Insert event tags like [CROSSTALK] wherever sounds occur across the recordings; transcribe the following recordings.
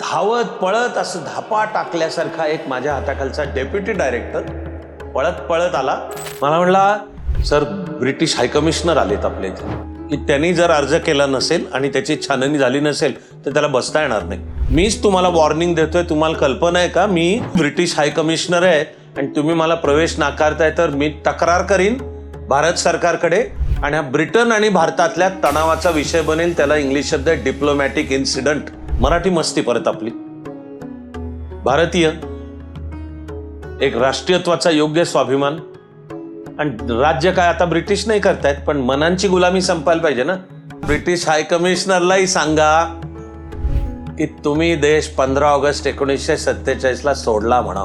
धावत पळत असं धापा टाकल्यासारखा एक माझ्या हाताखालचा डेप्युटी डायरेक्टर पळत पळत आला. मला म्हणला सर ब्रिटिश हायकमिशनर आलेत आपल्या इथे. की त्यांनी जर अर्ज केला नसेल आणि त्याची छाननी झाली नसेल तर त्याला बसता येणार नाही. मीच तुम्हाला वॉर्निंग देतोय तुम्हाला कल्पना आहे का? मी ब्रिटिश हायकमिशनर आहे आणि तुम्ही मला प्रवेश नाकारताय तर मी तक्रार करीन भारत सरकारकडे आणि हा ब्रिटन आणि भारतातल्या तणावाचा विषय बनेल त्याला इंग्लिश शब्द डिप्लोमॅटिक इन्सिडंट मराठी मस्ती परत आपली. भारतीय एक राष्ट्रीयत्वाचा योग्य स्वाभिमान. आणि राज्य काय आता ब्रिटिश नाही करतायत पण मनांची गुलामी संपायला पाहिजे ना. ब्रिटिश हाय कमिशनरलाही सांगा की तुम्ही देश पंधरा ऑगस्ट एकोणीसशे सत्तेचाळीसला सोडला म्हणा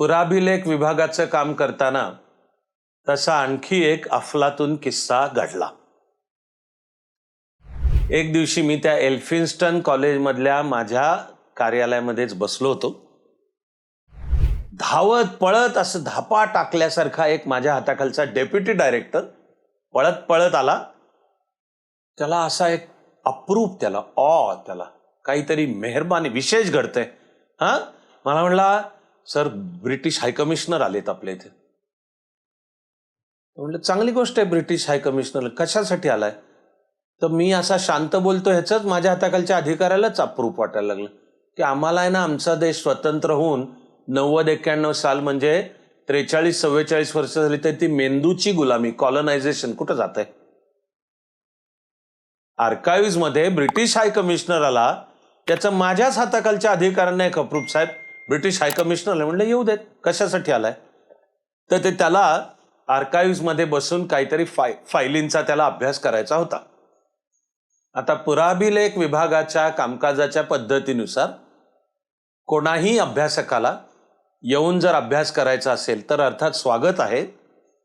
पुराभिलेख विभागाचं काम करताना तसा आणखी एक अफलातून किस्सा घडला. एक दिवशी मी त्या एल्फिन्स्टन कॉलेजमधल्या माझ्या कार्यालयामध्येच बसलो होतो. धावत पळत असं धापा टाकल्यासारखा एक माझ्या हाताखालचा डेप्युटी डायरेक्टर पळत पळत आला. त्याला असा एक अप्रूप त्याला ऑ त्याला काहीतरी मेहरबानी विशेष घडतंय. हा? मला म्हणला सर ब्रिटिश हायकमिशनर आलेत आपल्या इथे. म्हणलं चांगली गोष्ट आहे ब्रिटिश हायकमिशनर कशासाठी आलाय? तर मी असा शांत बोलतो ह्याच माझ्या हाताखालच्या अधिकाऱ्यालाच अप्रूप वाटायला लागलं. की आम्हाला आहे ना आमचा देश स्वतंत्र होऊन नव्वद एक्क्याण्णव साल म्हणजे त्रेचाळीस चव्वेचाळीस वर्ष झाली तर ती मेंदूची गुलामी कॉलनायझेशन कुठं जात आहे? आर्काईव्हमध्ये ब्रिटिश हाय कमिशनर आला त्याचं माझ्याच हाताखालच्या अधिकाऱ्यांना एक अप्रूप साहेब ब्रिटिश हायकमिशनरला म्हणलं येऊ देत कशासाठी आलाय? तर ते त्याला आर्काईव्हमध्ये बसून काहीतरी फाय फायलींचा त्याला अभ्यास करायचा होता. आता पुराभिलेख विभागाच्या कामकाजाच्या पद्धतीनुसार कोणाही अभ्यासकाला येऊन जर अभ्यास करायचा असेल तर अर्थात स्वागत आहे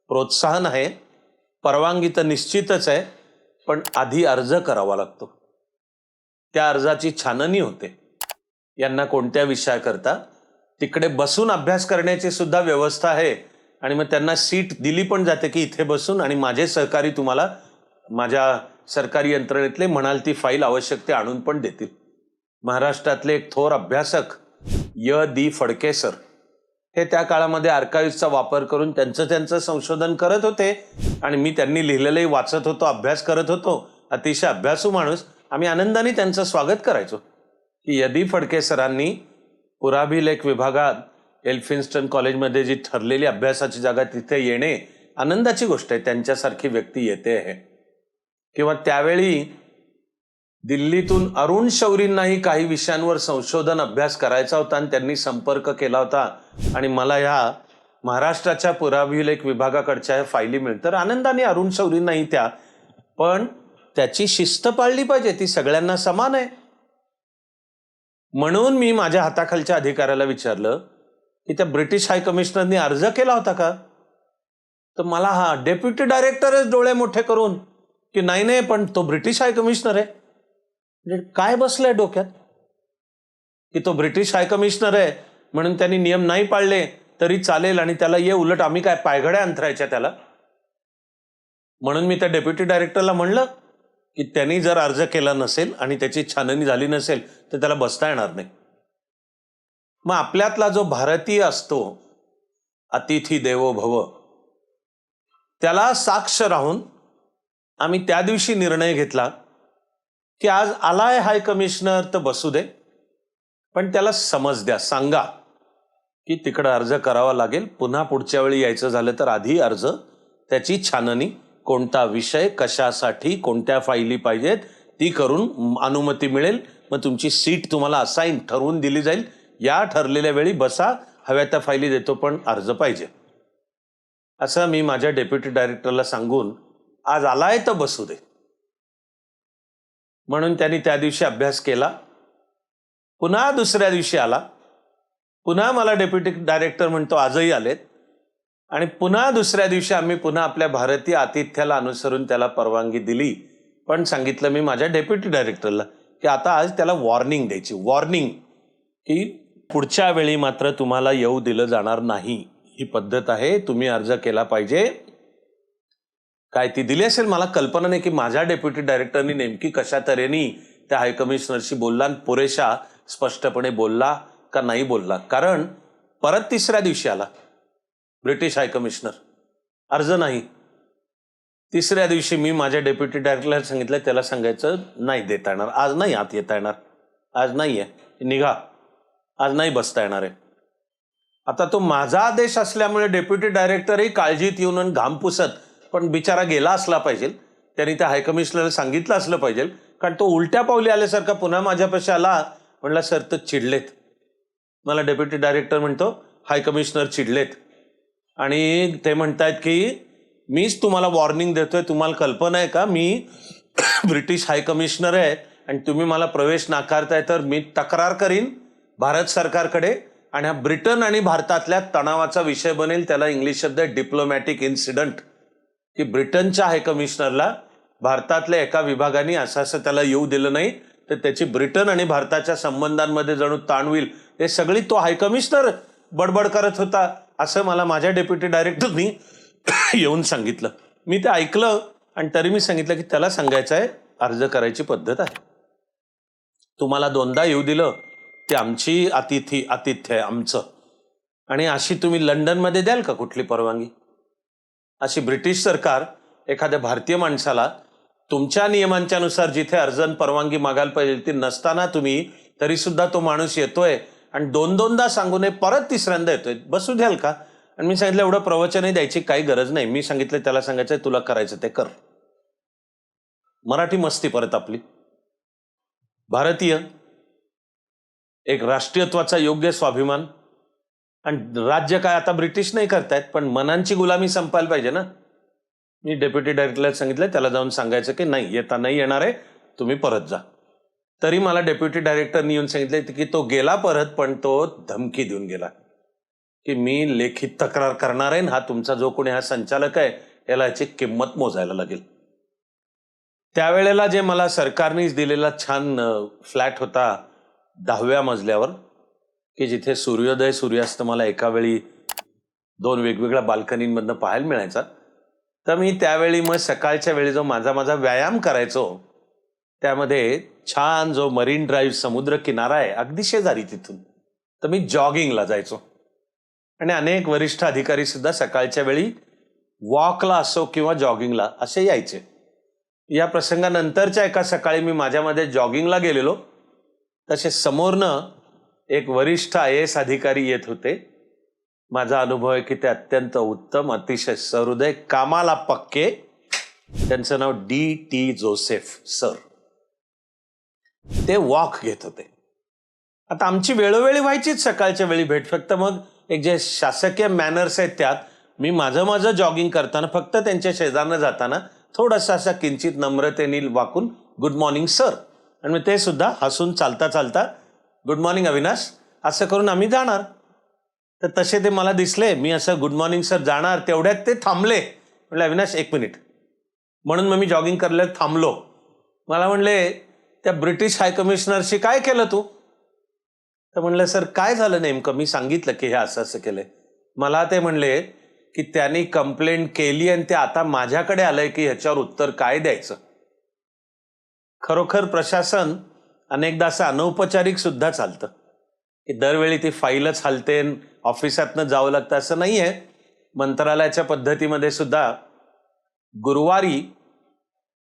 प्रोत्साहन आहे परवानगी तर निश्चितच आहे पण आधी अर्ज करावा लागतो. त्या अर्जाची छाननी होते. यांना कोणत्या विषयाकरता तिकडे बसून अभ्यास करण्याची सुद्धा व्यवस्था आहे. आणि मग त्यांना सीट दिली पण जाते की इथे बसून आणि माझे सहकारी तुम्हाला माझ्या सरकारी यंत्रणेतले म्हणाल ती फाईल आवश्यक ते आणून पण देतील. महाराष्ट्रातले एक थोर अभ्यासक य. दी फडके सर हे त्या काळामध्ये आर्काईव्हचा वापर करून त्यांचं त्यांचं संशोधन करत होते. आणि मी त्यांनी लिहिलेलंही वाचत होतो अभ्यास करत होतो. अतिशय अभ्यासू माणूस. आम्ही आनंदाने त्यांचं स्वागत करायचो. की यदी फडके सरांनी पुराभिलेख विभागात एल्फिन्स्टन कॉलेजमध्ये जी ठरलेली अभ्यासाची जागा तिथे येणे आनंदाची गोष्ट आहे. त्यांच्यासारखी व्यक्ती येते आहे. किंवा त्यावेळी दिल्लीतून अरुण शौरींनाही काही विषयांवर संशोधन अभ्यास करायचा होता आणि त्यांनी संपर्क केला होता. आणि मला ह्या महाराष्ट्राच्या पुराभिलेख विभागाकडच्या फायली मिळत तर आनंदाने अरुण शौरींनाही त्या. पण त्याची शिस्त पाळली पाहिजे. ती सगळ्यांना समान आहे. म्हणून मी माझ्या हाताखालच्या अधिकाऱ्याला विचारलं की त्या ब्रिटिश हाय कमिशनरनी अर्ज केला होता का? तर मला हा डेप्युटी डायरेक्टरच डोळे मोठे करून की नाही नाही पण तो ब्रिटिश हाय कमिशनर आहे. म्हणजे काय बसलंय डोक्यात? की तो ब्रिटिश हाय कमिशनर आहे म्हणून त्यांनी नियम नाही पाळले तरी चालेल आणि त्याला ये उलट आम्ही काय पायघड्या अंतरायच्या त्याला? म्हणून मी त्या डेप्युटी डायरेक्टरला म्हणलं की त्यांनी जर अर्ज केला नसेल आणि त्याची छाननी झाली नसेल तर त्याला बसता येणार नाही. मग आपल्यातला जो भारतीय असतो अतिथी देवो भव त्याला साक्ष राहून आम्ही त्या दिवशी निर्णय घेतला की आज आलाय हाय कमिशनर तर बसू दे. पण त्याला समज द्या सांगा की तिकडं अर्ज करावा लागेल पुन्हा पुढच्या वेळी यायचं झालं तर आधी अर्ज त्याची छाननी कोणता विषय कशासाठी कोणत्या फायली पाहिजेत ती करून अनुमती मिळेल. मग तुमची सीट तुम्हाला असाईन ठरवून दिली जाईल. या ठरलेल्या वेळी बसा हव्या त्या फायली देतो पण अर्ज पाहिजे. असं मी माझ्या डेप्युटी डायरेक्टरला सांगून आज आलाय तर बसू दे. म्हणून त्यांनी त्या दिवशी अभ्यास केला. पुन्हा दुसऱ्या दिवशी आला. पुन्हा मला डेप्युटी डायरेक्टर म्हणतो आजही आलेत. आणि पुन्हा दुसऱ्या दिवशी आम्ही पुन्हा आपल्या भारतीय आतिथ्याला अनुसरून त्याला परवानगी दिली. पण सांगितलं मी माझ्या डेप्युटी डायरेक्टरला की आता आज त्याला वॉर्निंग द्यायची वॉर्निंग की पुढच्या वेळी मात्र तुम्हाला येऊ दिलं जाणार नाही. ही पद्धत आहे तुम्ही अर्ज केला पाहिजे. काय ती दिली असेल मला कल्पना नाही की माझ्या डेप्युटी डायरेक्टरनी नेमकी कशा तऱ्हेने त्या हायकमिशनरशी बोलला आणि पुरेशा स्पष्टपणे बोलला का नाही बोलला. कारण परत तिसऱ्या दिवशी आला. ब्रिटिश हायकमिशनर अर्ज नाही. तिसऱ्या दिवशी मी माझ्या डेप्युटी डायरेक्टरला सांगितलं त्याला सांगायचं नाही देता येणार. आज नाही आत येता येणार. आज नाही आहे निघा. आज नाही बसता येणार आहे. आता तो माझा आदेश असल्यामुळे डेप्युटी डायरेक्टरही काळजीत येऊन आणि घाम पुसत पण बिचारा गेला असला पाहिजे. त्यांनी त्या हायकमिशनरला सांगितलं असलं पाहिजे. कारण तो उलट्या पावली आल्यासारखा पुन्हा माझ्यापाशी आला. म्हणला सर तर चिडलेत. मला डेप्युटी डायरेक्टर म्हणतो हाय कमिशनर चिडलेत. आणि ते म्हणतायत की मीच तुम्हाला वॉर्निंग देतोय तुम्हाला कल्पना आहे का? मी ब्रिटिश हाय कमिशनर आहे आणि तुम्ही मला प्रवेश नाकारताय तर मी तक्रार करीन भारत सरकारकडे आणि हा ब्रिटन आणि भारतातल्या तणावाचा विषय बनेल. त्याला इंग्लिश शब्द आहे डिप्लोमॅटिक इन्सिडंट की ब्रिटनच्या हाय कमिशनरला भारतातल्या एका विभागाने असं असं त्याला येऊ दिलं नाही तर त्याची ब्रिटन आणि भारताच्या संबंधांमध्ये जणू ताण होईल. हे सगळी तो हाय कमिशनर बडबड करत होता. असं मला माझ्या डेप्युटी डायरेक्टरनी [COUGHS] येऊन सांगितलं. मी ते ऐकलं आणि तरी मी सांगितलं की त्याला सांगायचं आहे अर्ज करायची पद्धत आहे. तुम्हाला दोनदा येऊ दिलं ते आमची अतिथी आतिथ्य आहे आमचं. आणि अशी तुम्ही लंडनमध्ये द्याल का कुठली परवानगी? अशी ब्रिटिश सरकार एखाद्या भारतीय माणसाला तुमच्या नियमांच्या नुसार जिथे अर्जन परवानगी मागायला पाहिजे ती नसताना तुम्ही तरी सुद्धा तो माणूस येतोय आणि दोन दोनदा सांगू नये परत तिसऱ्यांदा येतोय. बसू द्याल का? आणि मी सांगितलं एवढं प्रवचनही द्यायची काही गरज नाही. मी सांगितलं त्याला सांगायचं तुला करायचं ते कर. मराठी मस्ती परत आपली. भारतीय एक राष्ट्रीयत्वाचा योग्य स्वाभिमान. आणि राज्य काय आता ब्रिटिश नाही करतायत पण मनांची गुलामी संपायला पाहिजे ना. मी डेप्युटी डायरेक्टरला सांगितलं त्याला जाऊन सांगायचं की नाही येता नाही येणार आहे तुम्ही परत जा. तरी मला डेप्युटी डायरेक्टरनी येऊन सांगितलं की तो गेला परत पण तो धमकी देऊन गेला. की मी लेखित तक्रार करणार आहे हा तुमचा जो कोणी हा संचालक आहे याला याची किंमत मोजायला लागेल. त्यावेळेला जे मला सरकारनेच दिलेला छान फ्लॅट होता दहाव्या मजल्यावर की जिथे सूर्योदय सूर्यास्त मला एका वेळी दोन वेगवेगळ्या बाल्कनींमधनं पाहायला मिळायचा. तर मी त्यावेळी मग सकाळच्या वेळी जो माझा माझा व्यायाम करायचो त्यामध्ये छान जो मरीन ड्राईव्ह समुद्र किनारा आहे अगदी शेजारी तिथून. तर मी जॉगिंगला जायचो. आणि अनेक वरिष्ठ अधिकारी सुद्धा सकाळच्या वेळी वॉकला असो किंवा जॉगिंगला असे यायचे. या प्रसंगानंतरच्या एका सकाळी मी माझ्यामध्ये जॉगिंगला गेलेलो. तसे समोरनं एक वरिष्ठ आय एस अधिकारी येत होते. माझा अनुभव आहे की ते अत्यंत उत्तम अतिशय सहृदय कामाला पक्के. त्यांचं नाव डी टी जोसेफ सर. ते वॉक घेत होते. आता आमची वेळोवेळी व्हायचीच सकाळच्या वेळी भेट. फक्त मग एक जे शासकीय मॅनर्स आहेत त्यात मी माझं माझं जॉगिंग करताना फक्त त्यांच्या शेजारनं जाताना थोडासा असा किंचित नम्रतेने वाकून गुड मॉर्निंग सर आणि मग ते सुद्धा हसून चालता चालता गुड मॉर्निंग अविनाश. असं करून आम्ही जाणार. तर तसे ते मला दिसले. मी असं गुड मॉर्निंग सर जाणार. तेवढ्यात ते थांबले. म्हणले अविनाश एक मिनिट. म्हणून मग मी जॉगिंग करायला थांबलो. मला म्हणले त्या ब्रिटिश हायकमिशनरशी काय केलं तू? तर म्हणलं सर काय झालं नेमकं? मी सांगितलं की हे असं असं केलंय. मला ते म्हणले की त्यांनी कंप्लेंट केली आणि ते आता माझ्याकडे आलंय की ह्याच्यावर उत्तर काय द्यायचं. खरोखर प्रशासन अनेकदा असं अनौपचारिक सुद्धा चालतं. की दरवेळी ती फाईलच हलते ऑफिसातनं जावं लागतं असं नाही आहे मंत्रालयाच्या पद्धतीमध्ये सुद्धा गुरुवारी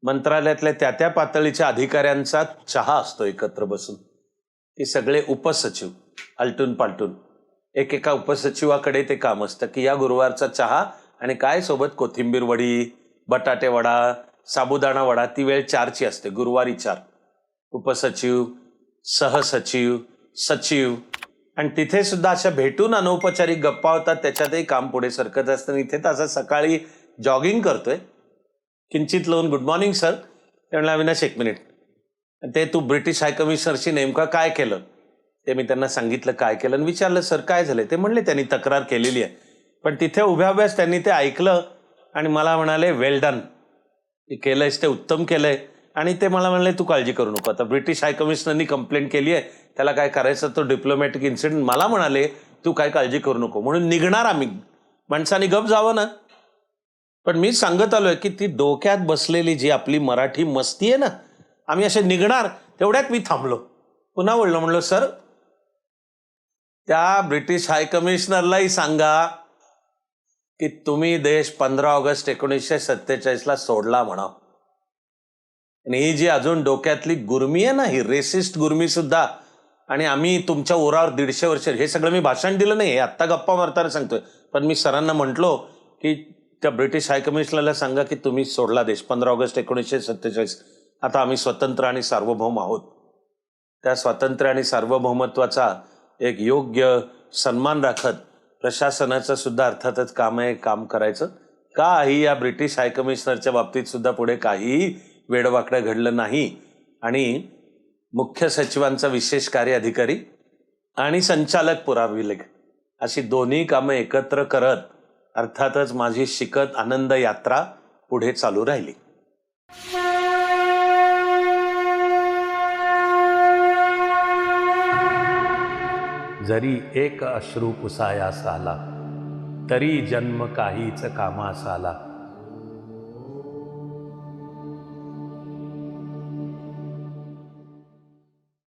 मंत्रालयातल्या त्या त्या पातळीच्या अधिकाऱ्यांचा चहा असतो एकत्र बसून. ते सगळे उपसचिव आलटून पालटून. एकेका उपसचिवाकडे ते काम असतं की या गुरुवारचा चहा आणि काय सोबत कोथिंबीर वडी बटाटे वडा साबुदाणा वडा ती वेळ चारची असते गुरुवारी चार. उपसचिव सहसचिव सचिव आणि तिथे सुद्धा अशा भेटून अनौपचारिक गप्पा होतात त्याच्यातही काम पुढे सरकत असतं. इथे तर असं सकाळी जॉगिंग करतोय. किंचित लावून गुड मॉर्निंग सर. त्यांना म्हणलं अविनाश एक मिनिट. ते तू ब्रिटिश हायकमिशनरशी नेमका काय केलं? ते मी त्यांना सांगितलं काय केलं आणि विचारलं सर काय झालं ते म्हणले त्यांनी तक्रार केलेली आहे. पण तिथे उभ्या उभ्याच त्यांनी ते ऐकलं आणि मला म्हणाले वेल डन केलंयस ते उत्तम केलंय. आणि ते मला म्हणले तू काळजी करू नको. आता ब्रिटिश हायकमिशनरनी कंप्लेंट केली आहे. त्याला काय करायचं? तो डिप्लोमॅटिक इन्सिडेंट मला म्हणाले तू काय काळजी करू नको. म्हणून निघणार आम्ही. माणसाने गप जावं ना. पण मी सांगत आलोय की ती डोक्यात बसलेली जी आपली मराठी मस्ती आहे ना आम्ही असे निघणार तेवढ्यात मी थांबलो. पुन्हा बोललो म्हणलो सर त्या ब्रिटिश हायकमिशनरलाही सांगा की तुम्ही देश पंधरा ऑगस्ट एकोणीसशे सत्तेचाळीसला सोडला म्हणा आणि ही जी अजून डोक्यातली गुरमी आहे ना ही रेसिस्ट गुर्मी सुद्धा आणि आम्ही तुमच्या ओरावर दीडशे वर्ष हे सगळं मी भाषण दिलं नाही हे आत्ता गप्पा मारताना सांगतोय. पण मी सरांना म्हटलो की त्या ब्रिटिश हायकमिशनरला सांगा की तुम्ही सोडला देश. पंधरा ऑगस्ट एकोणीसशे सत्तेचाळीस. आता आम्ही स्वतंत्र आणि सार्वभौम आहोत. त्या स्वातंत्र्य आणि सार्वभौमत्वाचा एक योग्य सन्मान राखत प्रशासनाचं सुद्धा अर्थातच काम आहे काम करायचं. काही या ब्रिटिश हायकमिशनरच्या बाबतीत सुद्धा पुढे काहीही वेडवाकडं घडलं नाही. आणि मुख्य सचिवांचा विशेष कार्य अधिकारी आणि संचालक पुराविलेख. अशी दोन्ही कामं एकत्र करत अर्थातच माझी शिकत आनंद यात्रा पुढे चालू राहिली. जरी एक अश्रू पुसायास आला तरी जन्म काहीच कामास आला